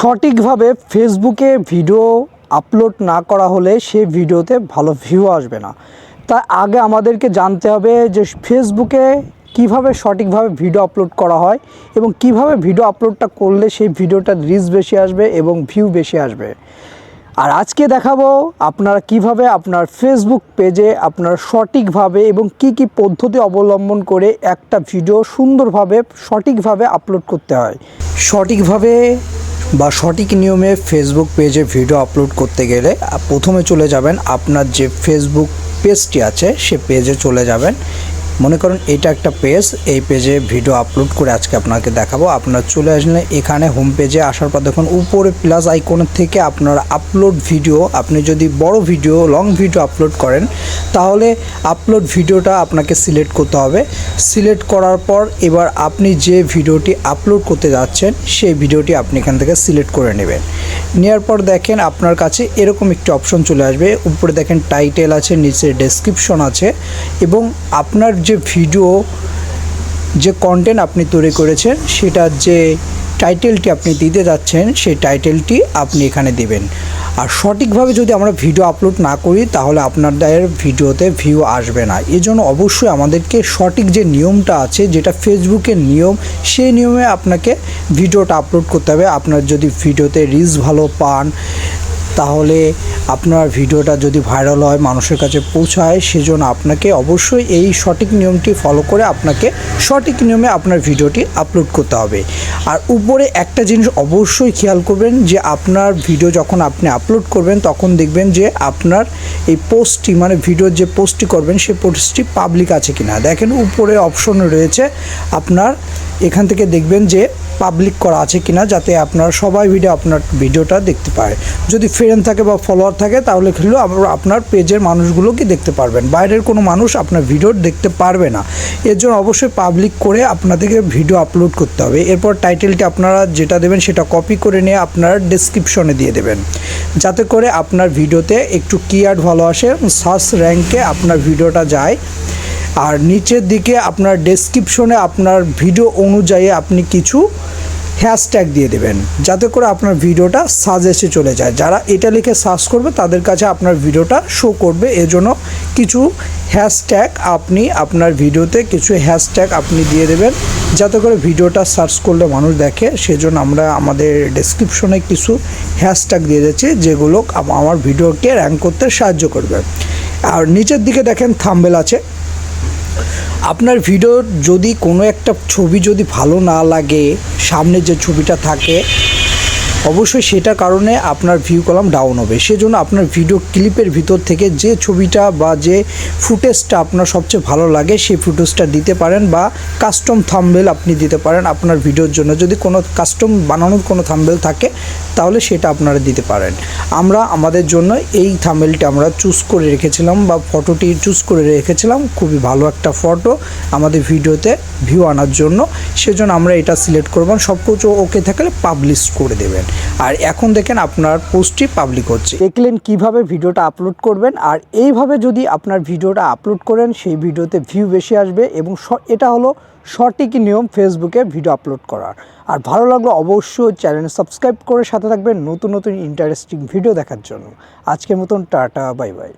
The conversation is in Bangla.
সঠিকভাবে ফেসবুকে ভিডিও আপলোড না করা হলে সেই ভিডিওতে ভালো ভিউ আসবে না। তাই আগে আমাদেরকে জানতে হবে যে ফেসবুকে কীভাবে সঠিকভাবে ভিডিও আপলোড করা হয় এবং কীভাবে ভিডিও আপলোডটা করলে সেই ভিডিওটার রিচ বেশি আসবে এবং ভিউ বেশি আসবে। আর আজকে দেখাবো আপনারা কীভাবে আপনার ফেসবুক পেজে আপনার সঠিকভাবে এবং কি কি পদ্ধতি অবলম্বন করে একটা ভিডিও সুন্দরভাবে সঠিকভাবে আপলোড করতে হয়। সঠিকভাবে বা সঠিক নিয়মে ফেসবুক পেজে ভিডিও আপলোড করতে গেলে প্রথমে চলে যাবেন আপনার যে ফেসবুক পেজটি আছে সে পেজে চলে যাবেন। মনে করুন এটা একটা পেজ এই পেজে ভিডিও আপলোড করে আজকে আপনাকে দেখাবো। আপনার চলে আসলে এখানে হোম পেজে আসার পর দেখুন, উপরে প্লাস আইকনের থেকে আপনার আপলোড ভিডিও আপনি যদি বড় ভিডিও লং ভিডিও আপলোড করেন, তাহলে আপলোড ভিডিওটা আপনাকে সিলেক্ট করতে হবে। সিলেক্ট করার পর এবার আপনি যে ভিডিওটি আপলোড করতে যাচ্ছেন, সেই ভিডিওটি আপনি এখান থেকে সিলেক্ট করে নেবেন। নেওয়ার পর দেখেন আপনার কাছে এরকম একটি অপশন চলে আসবে। উপরে দেখেন টাইটেল আছে, নিচে ডেসক্রিপশন আছে এবং আপনার যে ভিডিও যে কন্টেন্ট আপনি তৈরি করেছেন সেটার যে টাইটেলটি আপনি দিতে যাচ্ছেন, সেই টাইটেলটি আপনি এখানে দিবেন। আর সঠিকভাবে যদি আমরা ভিডিও আপলোড না করি, তাহলে আপনাদের ভিডিওতে ভিউ আসবে না। এই জন্য অবশ্যই আমাদেরকে সঠিক যে নিয়মটা আছে, যেটা ফেসবুকের নিয়ম, সেই নিয়মে আপনাকে ভিডিওটা আপলোড করতে হবে। আপনার যদি ভিডিওতে রিচ ভালো পান তাহলে আপনার ভিডিওটা যদি ভাইরাল হয়, মানুষের কাছে পৌঁছায়, সেজন্য আপনাকে অবশ্যই এই সঠিক নিয়মটি ফলো করে আপনাকে সঠিক নিয়মে আপনার ভিডিওটি আপলোড করতে হবে। আর উপরে একটা জিনিস অবশ্যই খেয়াল করবেন যে আপনার ভিডিও যখন আপনি আপলোড করবেন, তখন দেখবেন যে আপনার এই পোস্টটি মানে ভিডিওর যে পোস্টটি করবেন, সেই পোস্টটি পাবলিক আছে কিনা। দেখেন উপরে অপশন রয়েছে, আপনার এখান থেকে দেখবেন যে পাবলিক করা আছে কিনা, যাতে আপনার সবাই ভিডিও আপনার ভিডিওটা দেখতে পায়। যদি ফ্রেন্ড থাকে বা ফলোয়ার থাকে, তাহলে হলো আপ- আপনার পেজের মানুষগুলোকে দেখতে পারবেন? বাইরের কোনো মানুষ আপনার ভিডিও দেখতে পারবে না। এর জন্য অবশ্যই পাবলিক করে আপনাদেরকে ভিডিও আপলোড করতে হবে। এরপর টাইটেলটি আপনারা যেটা দেবেন সেটা কপি করে নিয়ে আপনার ডেসক্রিপশনে দিয়ে দেবেন। যাতে করে আপনার ভিডিওতে একটু কিয়ার্ড ভালো আসে সার্চ র্যাঙ্কে আপনার ভিডিওটা যায়। আর নিচের দিকে আপনার ডেসক্রিপশনে আপনার ভিডিও অনুযায়ী আপনি কিছু হ্যাশট্যাগ দিয়ে দেবেন। যাতে করে আপনার ভিডিওটা সাজেস্টে চলে যায়। যারা এটা লিখে সার্চ করবে, তাদের কাছে আপনার ভিডিওটা শো করবে। এজন্য কিছু হ্যাশট্যাগ আপনি আপনার ভিডিওতে কিছু হ্যাশট্যাগ আপনি দিয়ে দেবেন। যাতে করে ভিডিওটা সার্চ করলে মানুষ দেখে। সেজন্য আমরা আমাদের ডেসক্রিপশনে কিছু হ্যাশট্যাগ দিয়ে দিচ্ছি, যেগুলো আমার ভিডিওকে র্যাঙ্ক করতে সাহায্য করবে। আর নিচের দিকে দেখেন থাম্বেল আছে। আপনার ভিডিওর যদি কোনো একটা ছবি যদি ভালো না লাগে, সামনে যে ছবিটা থাকে, অবশ্যই সেটার কারণে আপনার ভিউ কলাম ডাউন হবে। সেজন্য আপনার ভিডিও ক্লিপের ভিতর থেকে যে ছবিটা বা যে ফুটেজটা আপনার সবচেয়ে ভালো লাগে, সেই ফুটেজটা দিতে পারেন বা কাস্টম থাম্বেল আপনি দিতে পারেন আপনার ভিডিওর জন্য। যদি কোনো কাস্টম বানানোর কোনো থাম্বেল থাকে তাহলে সেটা আপনারা দিতে পারেন। আমরা, আমাদের জন্য এই থামেলটা আমরা চুজ করে রেখেছিলাম বা ফটোটি চুজ করে রেখেছিলাম। খুবই ভালো একটা ফটো আমাদের ভিডিওতে ভিউ আনার জন্য। সেজন্য আমরা এটা সিলেক্ট করব। সব কিছু ওকে থাকলে পাবলিশ করে দেবেন। আর এখন দেখেন আপনার পোস্টটি পাবলিক হচ্ছে। দেখলেন কীভাবে ভিডিওটা আপলোড করবেন। আর এইভাবে যদি আপনার ভিডিওটা আপলোড করেন, সেই ভিডিওতে ভিউ বেশি আসবে এবং এটা হলো সঠিক নিয়ম ফেসবুকে ভিডিও আপলোড করার। আর ভালো লাগল অবশ্যই চ্যানেল সাবস্ক্রাইব করে সাথে থাকবেন নতুন নতুন ইন্টারেস্টিং ভিডিও দেখার জন্য। আজকের মতন, টাটা বাই বাই